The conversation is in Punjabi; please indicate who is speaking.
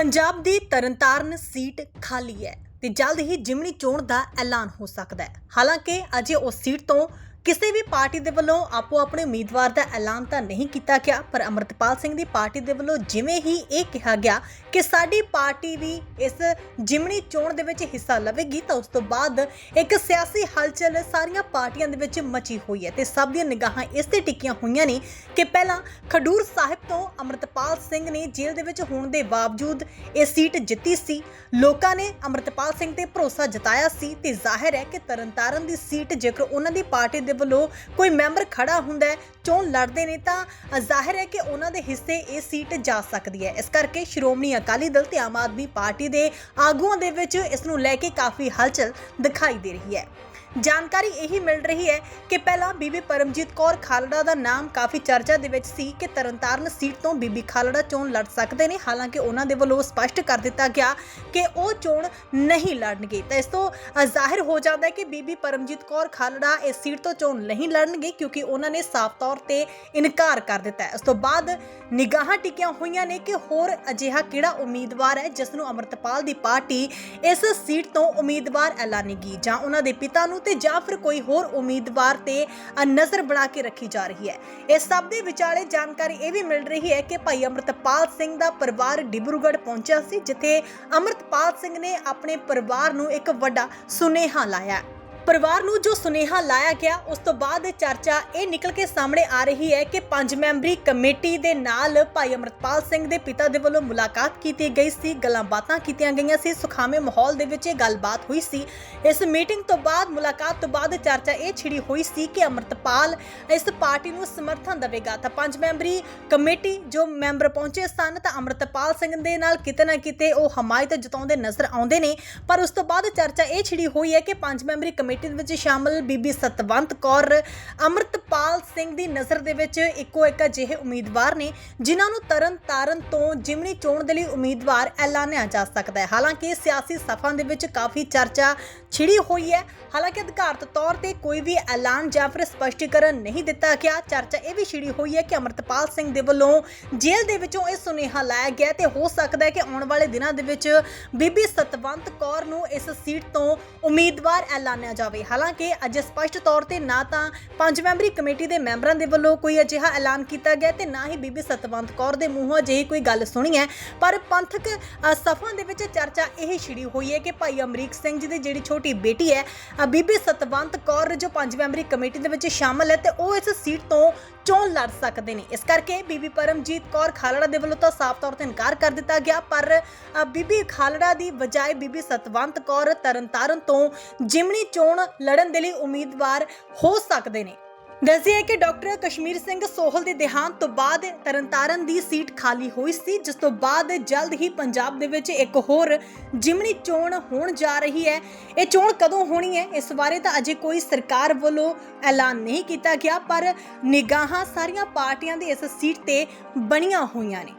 Speaker 1: ਪੰਜਾਬ ਦੀ ਤਰਨਤਾਰਨ ਸੀਟ ਖਾਲੀ ਹੈ ਤੇ ਜਲਦ ਹੀ ਜਿਮਣੀ ਚੋਣ ਦਾ ਐਲਾਨ ਹੋ ਸਕਦਾ ਹੈ। ਹਾਲਾਂਕਿ ਅਜੇ ਉਸ ਸੀਟ ਤੋਂ ਕਿਸੇ ਵੀ ਪਾਰਟੀ ਦੇ ਵੱਲੋਂ ਆਪੋ ਆਪਣੇ ਉਮੀਦਵਾਰ ਦਾ ਐਲਾਨ ਤਾਂ ਨਹੀਂ ਕੀਤਾ ਗਿਆ, ਪਰ ਅਮਰਤਪਾਲ ਸਿੰਘ ਦੀ ਪਾਰਟੀ ਦੇ ਵੱਲੋਂ ਜਿਵੇਂ ਹੀ ਇਹ ਕਿਹਾ ਗਿਆ ਕਿ ਸਾਡੀ ਪਾਰਟੀ ਵੀ ਇਸ ਜਿਮਣੀ ਚੋਣ ਦੇ ਵਿੱਚ ਹਿੱਸਾ ਲਵੇਗੀ, ਤਾਂ ਉਸ ਤੋਂ ਬਾਅਦ ਇੱਕ ਸਿਆਸੀ ਹਲਚਲ ਸਾਰੀਆਂ ਪਾਰਟੀਆਂ ਦੇ ਵਿੱਚ ਮਚੀ ਹੋਈ ਹੈ ਤੇ ਸਭ ਦੀਆਂ ਨਿਗਾਹਾਂ ਇਸ ਤੇ ਟਿਕੀਆਂ ਹੋਈਆਂ ਨੇ ਕਿ ਪਹਿਲਾਂ ਖਡੂਰ ਸਾਹਿਬ ਤੋਂ ਅਮਰਤਪਾਲ ਸਿੰਘ ਨੇ ਜੇਲ੍ਹ ਦੇ ਵਿੱਚ ਹੋਣ ਦੇ ਬਾਵਜੂਦ ਇਹ ਸੀਟ ਜਿੱਤੀ ਸੀ। ਲੋਕਾਂ ਨੇ ਅਮਰਤਪਾਲ ਸਿੰਘ ਤੇ ਭਰੋਸਾ ਜਤਾਇਆ ਸੀ ਤੇ ਜ਼ਾਹਿਰ ਹੈ ਕਿ ਤਰਨਤਾਰਨ ਦੀ ਸੀਟ ਜੇਕਰ ਉਹਨਾਂ ਦੀ ਪਾਰਟੀ ਦੇ ਵੱਲੋਂ ਕੋਈ ਮੈਂਬਰ ਖੜਾ ਹੁੰਦਾ ਹੈ, ਚੋਣ ਲੜਦੇ ਨੇ ਤਾਂ ਜ਼ਾਹਿਰ ਹੈ ਕਿ ਉਹਨਾਂ ਦੇ ਹਿੱਸੇ ਇਹ ਸੀਟ ਜਾ ਸਕਦੀ ਹੈ। ਇਸ ਕਰਕੇ ਸ਼੍ਰੋਮਣੀ ਅਕਾਲੀ ਦਲ ਤੇ ਆਮ ਆਦਮੀ ਪਾਰਟੀ ਦੇ ਆਗੂਆਂ ਦੇ ਵਿੱਚ ਇਸ ਨੂੰ ਲੈ ਕੇ ਕਾਫੀ ਹਲਚਲ ਦਿਖਾਈ ਦੇ ਰਹੀ ਹੈ। ਜਾਣਕਾਰੀ ਇਹੀ ਮਿਲ ਰਹੀ ਹੈ ਕਿ ਪਹਿਲਾਂ ਬੀਬੀ ਪਰਮਜੀਤ ਕੌਰ ਖਾਲੜਾ ਦਾ ਨਾਮ ਕਾਫੀ ਚਰਚਾ ਦੇ ਵਿੱਚ ਸੀ ਕਿ ਤਰਨਤਾਰਨ ਸੀਟ ਤੋਂ ਬੀਬੀ ਖਾਲੜਾ ਚੋਣ ਲੜ ਸਕਦੇ ਨੇ। ਹਾਲਾਂਕਿ ਉਹਨਾਂ ਦੇ ਵੱਲੋਂ ਸਪਸ਼ਟ ਕਰ ਦਿੱਤਾ ਗਿਆ ਕਿ ਉਹ ਚੋਣ ਨਹੀਂ ਲੜਨਗੇ। ਤਾਂ ਇਸ ਤੋਂ ਜ਼ਾਹਿਰ ਹੋ ਜਾਂਦਾ ਹੈ ਕਿ ਬੀਬੀ ਪਰਮਜੀਤ ਕੌਰ ਖਾਲੜਾ ਇਸ ਸੀਟ ਤੋਂ ਚੋਣ ਨਹੀਂ ਲੜਨਗੇ ਕਿਉਂਕਿ ਉਹਨਾਂ ਨੇ ਸਾਫ਼ ਤੌਰ ਤੇ ਇਨਕਾਰ ਕਰ ਦਿੱਤਾ ਹੈ। ਉਸ ਤੋਂ ਬਾਅਦ ਨਿਗਾਹਾਂ ਟਿਕੀਆਂ ਹੋਈਆਂ ਨੇ ਕਿ ਹੋਰ ਅਜਿਹਾ ਕਿਹੜਾ ਉਮੀਦਵਾਰ ਹੈ ਜਿਸ ਨੂੰ ਅਮਰਤਪਾਲ ਦੀ ਪਾਰਟੀ ਇਸ ਸੀਟ ਤੋਂ ਉਮੀਦਵਾਰ ਐਲਾਨੇਗੀ ਜਾਂ ਉਹਨਾਂ ਦੇ ਪਿਤਾ ਨੂੰ ਤੇ ਜਾਂ ਫਿਰ ਕੋਈ ਹੋਰ ਉਮੀਦਵਾਰ ਤੇ ਨਜ਼ਰ ਬਣਾ ਕੇ ਰੱਖੀ ਜਾ ਰਹੀ ਹੈ। ਇਸ ਸਭ ਦੇ ਵਿਚਾਲੇ ਜਾਣਕਾਰੀ ਇਹ ਵੀ ਮਿਲ ਰਹੀ ਹੈ ਕਿ ਭਾਈ ਅਮਰਤਪਾਲ ਸਿੰਘ ਦਾ ਪਰਿਵਾਰ ਡਿਬਰੂਗੜ੍ਹ ਪਹੁੰਚਿਆ ਸੀ, ਜਿੱਥੇ ਅਮਰਤਪਾਲ ਸਿੰਘ ਨੇ ਆਪਣੇ ਪਰਿਵਾਰ ਨੂੰ ਇੱਕ ਵੱਡਾ ਸੁਨੇਹਾ ਲਾਇਆ। ਪਰਿਵਾਰ ਨੂੰ ਜੋ ਸੁਨੇਹਾ ਲਾਇਆ ਗਿਆ, ਉਸ ਤੋਂ ਬਾਅਦ ਚਰਚਾ ਇਹ ਨਿਕਲ ਕੇ ਸਾਹਮਣੇ ਆ ਰਹੀ ਹੈ ਕਿ ਪੰਜ ਮੈਂਬਰੀ ਕਮੇਟੀ ਦੇ ਨਾਲ ਭਾਈ ਅਮਰਤਪਾਲ ਸਿੰਘ ਦੇ ਪਿਤਾ ਦੇ ਵੱਲੋਂ ਮੁਲਾਕਾਤ ਕੀਤੀ ਗਈ ਸੀ, ਗੱਲਾਂ ਬਾਤਾਂ ਕੀਤੀਆਂ ਗਈਆਂ ਸੀ, ਸੁਖਾਵੇਂ ਮਾਹੌਲ ਦੇ ਵਿੱਚ ਇਹ ਗੱਲਬਾਤ ਹੋਈ ਸੀ। ਇਸ ਮੀਟਿੰਗ ਤੋਂ ਬਾਅਦ, ਮੁਲਾਕਾਤ ਤੋਂ ਬਾਅਦ ਚਰਚਾ ਇਹ ਛਿੜੀ ਹੋਈ ਸੀ ਕਿ ਅਮਰਤਪਾਲ ਇਸ ਪਾਰਟੀ ਨੂੰ ਸਮਰਥਨ ਦੇਵੇਗਾ। ਤਾਂ ਪੰਜ ਮੈਂਬਰੀ ਕਮੇਟੀ ਜੋ ਮੈਂਬਰ ਪਹੁੰਚੇ ਸਨ, ਤਾਂ ਅਮਰਤਪਾਲ ਸਿੰਘ ਦੇ ਨਾਲ ਕਿਤੇ ਨਾ ਕਿਤੇ ਉਹ ਹਮਾਇਤ ਜਤਾਉਂਦੇ ਨਜ਼ਰ ਆਉਂਦੇ ਨੇ। ਪਰ ਉਸ ਤੋਂ ਬਾਅਦ ਚਰਚਾ ਇਹ ਛਿੜੀ ਹੋਈ ਹੈ ਕਿ ਪੰਜ ਮੈਂਬਰੀ ਕਮੇਟੀ ਦੇ ਵਿੱਚ ਸ਼ਾਮਲ ਬੀਬੀ ਸਤਵੰਤ ਕੌਰ, ਅਮਰਤਪਾਲ ਸਿੰਘ ਦੀ ਨਜ਼ਰ ਦੇ ਵਿੱਚ ਇੱਕੋ ਇੱਕ ਅਜਿਹੇ ਉਮੀਦਵਾਰ ਨੇ, ਜਿਨ੍ਹਾਂ ਨੂੰ ਤਰਨ ਤਾਰਨ ਤੋਂ ਜਿਮਨੀ ਚੋਣ ਦੇ ਲਈ ਉਮੀਦਵਾਰ ਐਲਾਨਿਆ ਜਾ ਸਕਦਾ ਹੈ। ਹਾਲਾਂਕਿ ਸਿਆਸੀ ਸਫਾਂ ਦੇ ਵਿੱਚ ਕਾਫੀ ਚਰਚਾ ਛਿੜੀ ਹੋਈ ਹੈ। ਹਾਲਾਂਕਿ ਅਧਿਕਾਰਤ ਤੌਰ ਤੇ ਕੋਈ ਵੀ ਐਲਾਨ ਜਾਂ ਫਿਰ ਸਪਸ਼ਟੀਕਰਨ ਨਹੀਂ ਦਿੱਤਾ ਗਿਆ। ਚਰਚਾ ਇਹ ਵੀ ਛਿੜੀ ਹੋਈ ਹੈ ਕਿ ਅਮਰਤਪਾਲ ਸਿੰਘ ਦੇ ਵੱਲੋਂ ਜੇਲ੍ਹ ਦੇ ਵਿੱਚੋਂ ਇਹ ਸੁਨੇਹਾ ਲਾਇਆ ਗਿਆ ਤੇ ਹੋ ਸਕਦਾ ਹੈ ਕਿ ਆਉਣ ਵਾਲੇ ਦਿਨਾਂ ਦੇ ਵਿੱਚ ਬੀਬੀ ਸਤਵੰਤ ਕੌਰ ਨੂੰ ਇਸ ਸੀਟ ਤੋਂ ਉਮੀਦਵਾਰ ਐਲਾਨਿਆ ਜਾਵੇ। ਹਾਲਾਂਕਿ ਅੱਜ ਸਪਸ਼ਟ ਤੌਰ ਤੇ ਨਾ ਤਾਂ ਪੰਜ ਮੈਂਬਰੀ ਕਮੇਟੀ ਦੇ ਮੈਂਬਰਾਂ ਦੇ ਵੱਲੋਂ ਕੋਈ ਅਜਿਹਾ ਐਲਾਨ ਕੀਤਾ ਗਿਆ ਤੇ ਨਾ ਹੀ ਬੀਬੀ ਸਤਵੰਤ ਕੌਰ ਦੇ ਮੂੰਹੋਂ ਅਜਿਹੀ ਕੋਈ ਗੱਲ ਸੁਣੀ ਹੈ। ਪਰ ਪੰਥਕ ਸਫਾਂ ਦੇ ਵਿੱਚ ਚਰਚਾ ਇਹ ਛਿੜੀ ਹੋਈ ਹੈ ਕਿ ਭਾਈ ਅਮਰੀਕ ਸਿੰਘ ਜੀ ਦੀ ਜਿਹੜੀ ਛੋਟੀ ਬੇਟੀ ਹੈ ਬੀਬੀ ਸਤਵੰਤ ਕੌਰ ਜੋ ਪੰਜ ਮੈਂਬਰੀ ਕਮੇਟੀ ਦੇ ਵਿੱਚ ਸ਼ਾਮਲ ਹੈ ਤੇ ਉਹ ਇਸ ਸੀਟ ਤੋਂ ਚੋਣ ਲੜ ਸਕਦੇ ਨੇ। ਇਸ ਕਰਕੇ ਬੀਬੀ ਪਰਮਜੀਤ ਕੌਰ ਖਾਲੜਾ ਦੇ ਵੱਲੋਂ ਤਾਂ ਸਾਫ਼ ਤੌਰ ਤੇ ਇਨਕਾਰ ਕਰ ਦਿੱਤਾ ਗਿਆ, ਪਰ ਬੀਬੀ ਖਾਲੜਾ ਦੀ ਬਜਾਏ ਬੀਬੀ ਸਤਵੰਤ ਕੌਰ ਤਰਨਤਾਰਨ ਤੋਂ ਜਿਮਣੀ ਚੋਣ ਲੜਨ ਦੇ ਲਈ ਉਮੀਦਵਾਰ ਹੋ ਸਕਦੇ ਨੇ। ਦੱਸਿਆ ਹੈ ਕਿ ਡਾਕਟਰ ਕਸ਼ਮੀਰ ਸਿੰਘ ਸੋਹਲ ਦੇ ਦੇਹਾਂਤ ਤੋਂ ਬਾਅਦ ਤਰਨਤਾਰਨ ਦੀ ਸੀਟ ਖਾਲੀ ਹੋਈ ਸੀ, ਜਿਸ ਤੋਂ ਬਾਅਦ ਜਲਦ ਹੀ ਪੰਜਾਬ ਦੇ ਵਿੱਚ ਇੱਕ ਹੋਰ ਜਿਮਨੀ ਚੋਣ ਹੋਣ ਜਾ ਰਹੀ ਹੈ। ਇਹ ਚੋਣ ਕਦੋਂ ਹੋਣੀ ਹੈ? ਇਸ ਬਾਰੇ ਤਾਂ ਅਜੇ ਕੋਈ ਸਰਕਾਰ ਵੱਲੋਂ ਐਲਾਨ ਨਹੀਂ ਕੀਤਾ ਗਿਆ, ਪਰ ਨਿਗਾਹਾਂ ਸਾਰੀਆਂ ਪਾਰਟੀਆਂ ਦੀ ਇਸ ਸੀਟ ਤੇ ਬਣੀਆਂ ਹੋਈਆਂ ਨੇ।